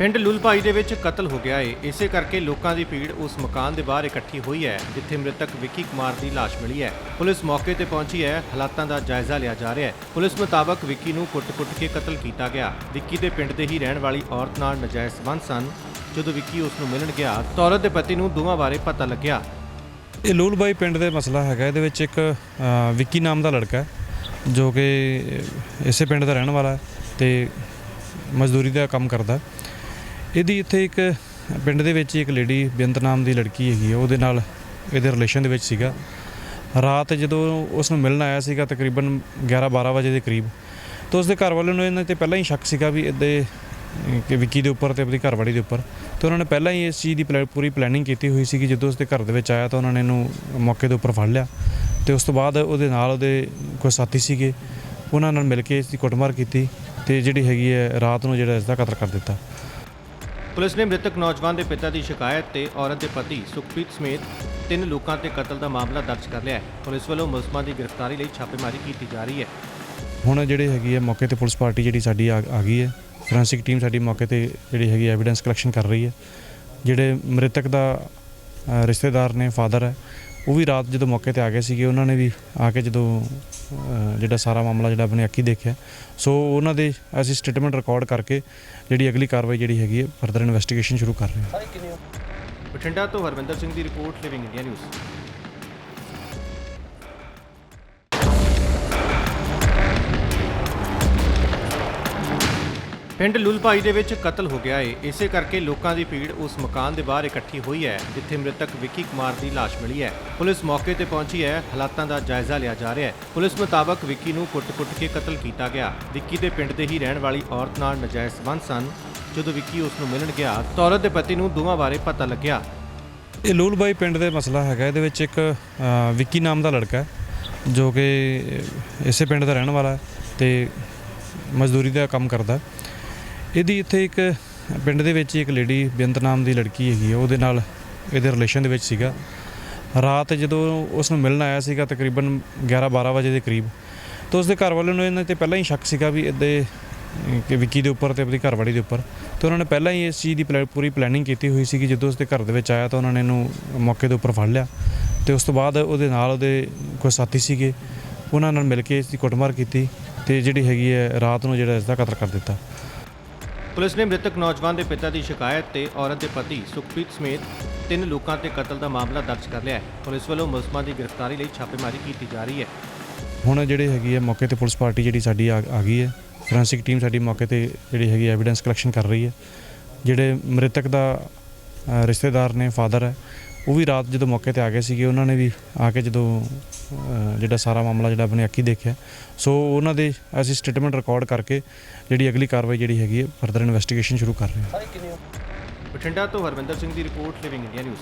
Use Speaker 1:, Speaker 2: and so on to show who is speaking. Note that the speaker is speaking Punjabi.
Speaker 1: ਪਿੰਡ ਲੁਲਪਾਈ ਦੇ ਵਿੱਚ ਕਤਲ ਹੋ ਗਿਆ ਏ। ਇਸੇ ਕਰਕੇ ਲੋਕਾਂ ਦੀ ਭੀੜ ਉਸ ਮਕਾਨ ਦੇ ਬਾਹਰ ਇਕੱਠੀ ਹੋਈ ਹੈ ਜਿੱਥੇ ਮ੍ਰਿਤਕ ਵਿੱਕੀ ਕੁਮਾਰ ਦੀ ਲਾਸ਼ ਮਿਲੀ ਹੈ। ਪੁਲਿਸ ਮੌਕੇ ਤੇ ਪਹੁੰਚੀ ਹੈ ਹਾਲਾਤਾਂ ਦਾ ਜਾਇਜ਼ਾ ਲਿਆ ਜਾ ਰਿਹਾ ਹੈ। ਪੁਲਿਸ ਮੁਤਾਬਕ ਵਿੱਕੀ ਨੂੰ ਕੁੱਟ-ਕੁੱਟ ਕੇ ਕਤਲ ਕੀਤਾ ਗਿਆ। ਵਿੱਕੀ ਦੇ ਪਿੰਡ ਦੇ ਹੀ ਰਹਿਣ ਵਾਲੀ ਔਰਤ ਨਾਲ ਨਜਾਇਜ਼ ਸੰਬੰਧ ਸਨ। ਜਦੋਂ ਵਿੱਕੀ ਉਸ ਨੂੰ ਮਿਲਣ ਗਿਆ ਤਾਂ ਔਰਤ ਦੇ ਪਤੀ ਨੂੰ ਦੋਵਾਂ ਬਾਰੇ ਪਤਾ ਲੱਗਿਆ।
Speaker 2: ਇਹ ਲੂਲਬਾਈ ਪਿੰਡ ਦੇ ਮਸਲਾ ਹੈਗਾ। ਇਹਦੇ ਵਿੱਚ ਇੱਕ ਅ, ਵਿੱਕੀ ਨਾਮ ਦਾ ਲੜਕਾ ਹੈ ਜੋ ਕਿ ਇਸੇ ਪਿੰਡ ਦਾ ਰਹਿਣ ਵਾਲਾ ਹੈ ਤੇ ਮਜ਼ਦੂਰੀ ਦਾ ਕੰਮ ਕਰਦਾ ਹੈ। ਇਹਦੀ ਇੱਥੇ ਇੱਕ ਪਿੰਡ ਦੇ ਵਿੱਚ ਇੱਕ ਲੇਡੀ ਬੇਅੰਤ ਨਾਮ ਦੀ ਲੜਕੀ ਹੈਗੀ ਹੈ ਉਹਦੇ ਨਾਲ ਇਹਦੇ ਰਿਲੇਸ਼ਨ ਦੇ ਵਿੱਚ ਸੀਗਾ। ਰਾਤ ਜਦੋਂ ਉਸ ਨੂੰ ਮਿਲਣ ਆਇਆ ਸੀਗਾ ਤਕਰੀਬਨ 11 12 ਵਜੇ ਦੇ ਕਰੀਬ, ਤਾਂ ਉਸਦੇ ਘਰ ਵਾਲਿਆਂ ਨੂੰ ਇਹਨਾਂ ਤੇ ਪਹਿਲਾਂ ਹੀ ਸ਼ੱਕ ਸੀਗਾ ਵੀ ਇਹਦੇ ਕਿ ਵਿੱਕੀ ਦੇ ਉੱਪਰ ਤੇ ਆਪਣੀ ਘਰਵਾਲੀ ਦੇ ਉੱਪਰ। ਤੇ ਉਹਨਾਂ ਨੇ ਪਹਿਲਾਂ ਹੀ ਇਸ ਚੀਜ਼ ਦੀ ਪਲੈ- ਪੂਰੀ ਪਲੈਨਿੰਗ ਕੀਤੀ ਹੋਈ ਸੀ ਕਿ ਜਦੋਂ ਉਸਦੇ ਘਰ ਦੇ ਵਿੱਚ ਆਇਆ ਤਾਂ ਉਹਨਾਂ ਨੇ ਇਹਨੂੰ ਮੌਕੇ ਦੇ ਉੱਪਰ ਫੜ ਲਿਆ। ਤੇ ਉਸ ਤੋਂ ਬਾਅਦ ਉਹਦੇ ਨਾਲ ਉਹਦੇ ਕੋਈ ਸਾਥੀ ਸੀਗੇ, ਉਹਨਾਂ ਨਾਲ ਮਿਲ ਕੇ ਇਸ ਦੀ ਕੁੱਟਮਾਰ ਕੀਤੀ ਤੇ ਜਿਹੜੀ ਹੈਗੀ ਹੈ ਰਾਤ ਨੂੰ ਜਿਹੜਾ ਇਸ ਦਾ ਕਤਲ ਕਰ ਦਿੱਤਾ।
Speaker 1: ਪੁਲਿਸ ਨੇ ਮ੍ਰਿਤਕ ਨੌਜਵਾਨ ਦੇ ਪਿਤਾ ਦੀ ਸ਼ਿਕਾਇਤ ਤੇ ਔਰਤ ਦੇ ਪਤੀ ਸੁਖਪ੍ਰੀਤ ਸਮੇਤ ਤਿੰਨ ਲੋਕਾਂ ਤੇ ਕਤਲ ਦਾ ਮਾਮਲਾ ਦਰਜ ਕਰ ਲਿਆ ਹੈ। ਪੁਲਿਸ ਵੱਲੋਂ ਮੁਲਜ਼ਮਾਂ ਦੀ ਗ੍ਰਿਫਤਾਰੀ ਲਈ ਛਾਪੇਮਾਰੀ ਕੀਤੀ ਜਾ ਰਹੀ ਹੈ।
Speaker 2: ਹੁਣ ਜਿਹੜੀ ਹੈਗੀ ਹੈ ਮੌਕੇ ਤੇ ਪੁਲਿਸ ਪਾਰਟੀ ਜਿਹੜੀ ਸਾਡੀ ਆ ਆ ਗਈ ਹੈ। ਫੋਰੈਂਸਿਕ ਟੀਮ ਸਾਡੀ ਮੌਕੇ ਤੇ ਜਿਹੜੀ ਹੈਗੀ ਐਵੀਡੈਂਸ ਕਲੈਕਸ਼ਨ ਕਰ ਰਹੀ ਹੈ। ਜਿਹੜੇ ਮ੍ਰਿਤਕ ਦਾ ਅ, ਰਿਸ਼ਤੇਦਾਰ ਨੇ ਫਾਦਰ ਹੈ ਉਹ ਵੀ ਰਾਤ ਜਦੋਂ ਮੌਕੇ ਤੇ ਆ ਗਏ ਸੀਗੇ, ਉਹਨਾਂ ਨੇ ਵੀ ਆ ਕੇ ਜਦੋਂ ਜਿਹੜਾ ਸਾਰਾ ਮਾਮਲਾ ਜਿਹੜਾ ਆਪਣੇ ਅੱਖੀ ਦੇਖਿਆ। ਸੋ ਉਹਨਾਂ ਦੇ ਅਸੀਂ ਸਟੇਟਮੈਂਟ ਰਿਕਾਰਡ ਕਰਕੇ ਜਿਹੜੀ ਅਗਲੀ ਕਾਰਵਾਈ ਜਿਹੜੀ ਹੈਗੀ ਹੈ ਫਰਦਰ ਇਨਵੈਸਟੀਗੇਸ਼ਨ ਸ਼ੁਰੂ ਕਰ ਰਹੇ ਹਾਂ।
Speaker 1: ਬਠਿੰਡਾ ਤੋਂ ਹਰਵਿੰਦਰ ਸਿੰਘ ਦੀ ਰਿਪੋਰਟ ਲਿਵਿੰਗ ਇੰਡੀਆ ਨਿਊਜ਼ ਪਿੰਡ ਲੁਲਪਾਈ ਦੇ ਵਿੱਚ ਕਤਲ ਹੋ ਗਿਆ ਏ। ਇਸੇ ਕਰਕੇ ਲੋਕਾਂ ਦੀ ਭੀੜ ਉਸ ਮਕਾਨ ਦੇ ਬਾਹਰ ਇਕੱਠੀ ਹੋਈ ਹੈ ਜਿੱਥੇ ਮ੍ਰਿਤਕ ਵਿੱਕੀ ਕੁਮਾਰ ਦੀ ਲਾਸ਼ ਮਿਲੀ ਹੈ। ਪੁਲਿਸ ਮੌਕੇ ਤੇ ਪਹੁੰਚੀ ਹੈ ਹਾਲਾਤਾਂ ਦਾ ਜਾਇਜ਼ਾ ਲਿਆ ਜਾ ਰਿਹਾ ਹੈ। ਪੁਲਿਸ ਮੁਤਾਬਕ ਵਿੱਕੀ ਨੂੰ ਕੁੱਟ-ਕੁੱਟ ਕੇ ਕਤਲ ਕੀਤਾ ਗਿਆ। ਵਿੱਕੀ ਦੇ ਪਿੰਡ ਦੇ ਹੀ ਰਹਿਣ ਵਾਲੀ ਔਰਤ ਨਾਲ ਨਜਾਇਜ਼ ਸੰਬੰਧ ਸਨ। ਜਦੋਂ ਵਿੱਕੀ ਉਸ ਨੂੰ ਮਿਲਣ ਗਿਆ ਤਾਂ ਔਰਤ ਦੇ ਪਤੀ ਨੂੰ ਦੋਵਾਂ ਬਾਰੇ ਪਤਾ ਲੱਗਿਆ।
Speaker 2: ਇਹ ਲੂਲਬਾਈ ਪਿੰਡ ਦੇ ਮਸਲਾ ਹੈਗਾ। ਇਹਦੇ ਵਿੱਚ ਇੱਕ ਅ, ਵਿੱਕੀ ਨਾਮ ਦਾ ਲੜਕਾ ਹੈ ਜੋ ਕਿ ਇਸੇ ਪਿੰਡ ਦਾ ਰਹਿਣ ਵਾਲਾ ਹੈ ਤੇ ਮਜ਼ਦੂਰੀ ਦਾ ਕੰਮ ਕਰਦਾ ਹੈ। ਇਹਦੀ ਇੱਥੇ ਇੱਕ ਪਿੰਡ ਦੇ ਵਿੱਚ ਇੱਕ ਲੇਡੀ ਬੇਅੰਤ ਨਾਮ ਦੀ ਲੜਕੀ ਹੈਗੀ ਹੈ ਉਹਦੇ ਨਾਲ ਇਹਦੇ ਰਿਲੇਸ਼ਨ ਦੇ ਵਿੱਚ ਸੀਗਾ। ਰਾਤ ਜਦੋਂ ਉਸ ਨੂੰ ਮਿਲਣ ਆਇਆ ਸੀਗਾ ਤਕਰੀਬਨ 11 12 ਵਜੇ ਦੇ ਕਰੀਬ, ਤਾਂ ਉਸਦੇ ਘਰ ਵਾਲਿਆਂ ਨੂੰ ਇਹਨਾਂ ਤੇ ਪਹਿਲਾਂ ਹੀ ਸ਼ੱਕ ਸੀਗਾ ਵੀ ਇਹਦੇ ਕਿ ਵਿੱਕੀ ਦੇ ਉੱਪਰ ਤੇ ਆਪਣੀ ਘਰਵਾਲੀ ਦੇ ਉੱਪਰ। ਤੇ ਉਹਨਾਂ ਨੇ ਪਹਿਲਾਂ ਹੀ ਇਸ ਚੀਜ਼ ਦੀ ਪਲੈ- ਪੂਰੀ ਪਲੈਨਿੰਗ ਕੀਤੀ ਹੋਈ ਸੀ ਕਿ ਜਦੋਂ ਉਸਦੇ ਘਰ ਦੇ ਵਿੱਚ ਆਇਆ ਤਾਂ ਉਹਨਾਂ ਨੇ ਇਹਨੂੰ ਮੌਕੇ ਦੇ ਉੱਪਰ ਫੜ ਲਿਆ। ਤੇ ਉਸ ਤੋਂ ਬਾਅਦ ਉਹਦੇ ਨਾਲ ਉਹਦੇ ਕੋਈ ਸਾਥੀ ਸੀਗੇ, ਉਹਨਾਂ ਨਾਲ ਮਿਲ ਕੇ ਇਸ ਦੀ ਕੁੱਟਮਾਰ ਕੀਤੀ ਤੇ ਜਿਹੜੀ ਹੈਗੀ ਹੈ ਰਾਤ ਨੂੰ ਜਿਹੜਾ ਇਸ ਦਾ ਕਤਲ ਕਰ ਦਿੱਤਾ।
Speaker 1: ਪੁਲਿਸ ਨੇ ਮ੍ਰਿਤਕ ਨੌਜਵਾਨ ਦੇ ਪਿਤਾ ਦੀ ਸ਼ਿਕਾਇਤ ਤੇ ਔਰਤ ਦੇ ਪਤੀ ਸੁਖਪ੍ਰੀਤ ਸਮੇਤ ਤਿੰਨ ਲੋਕਾਂ ਤੇ ਕਤਲ ਦਾ ਮਾਮਲਾ ਦਰਜ ਕਰ ਲਿਆ ਹੈ। ਪੁਲਿਸ ਵੱਲੋਂ ਮੁਲਜ਼ਮਾਂ ਦੀ ਗ੍ਰਿਫਤਾਰੀ ਲਈ ਛਾਪੇਮਾਰੀ ਕੀਤੀ ਜਾ ਰਹੀ ਹੈ।
Speaker 2: ਹੁਣ ਜਿਹੜੀ ਹੈਗੀ ਹੈ ਮੌਕੇ ਤੇ ਪੁਲਿਸ ਪਾਰਟੀ ਜਿਹੜੀ ਸਾਡੀ ਆ ਆ ਗਈ ਹੈ। ਫੋਰੈਂਸਿਕ ਟੀਮ ਸਾਡੀ ਮੌਕੇ ਤੇ ਜਿਹੜੀ ਹੈਗੀ ਐਵੀਡੈਂਸ ਕਲੈਕਸ਼ਨ ਕਰ ਰਹੀ ਹੈ। ਜਿਹੜੇ ਮ੍ਰਿਤਕ ਦਾ ਅ, ਰਿਸ਼ਤੇਦਾਰ ਨੇ ਫਾਦਰ ਹੈ ਉਹ ਵੀ ਰਾਤ ਜਦੋਂ ਮੌਕੇ ਤੇ ਆ ਗਏ ਸੀਗੇ, ਉਹਨਾਂ ਨੇ ਵੀ ਆ ਕੇ ਜਦੋਂ ਜਿਹੜਾ ਸਾਰਾ ਮਾਮਲਾ ਜਿਹੜਾ ਆਪਣੇ ਅੱਖੀ ਦੇਖਿਆ। ਸੋ ਉਹਨਾਂ ਦੇ ਅਸੀਂ ਸਟੇਟਮੈਂਟ ਰਿਕਾਰਡ ਕਰਕੇ ਜਿਹੜੀ ਅਗਲੀ ਕਾਰਵਾਈ ਜਿਹੜੀ ਹੈਗੀ ਹੈ ਫਰਦਰ ਇਨਵੈਸਟੀਗੇਸ਼ਨ ਸ਼ੁਰੂ ਕਰ ਰਹੇ ਹਾਂ।
Speaker 1: ਬਠਿੰਡਾ ਤੋਂ ਹਰਵਿੰਦਰ ਸਿੰਘ ਦੀ ਰਿਪੋਰਟ ਲਿਵਿੰਗ ਇੰਡੀਆ ਨਿਊਜ਼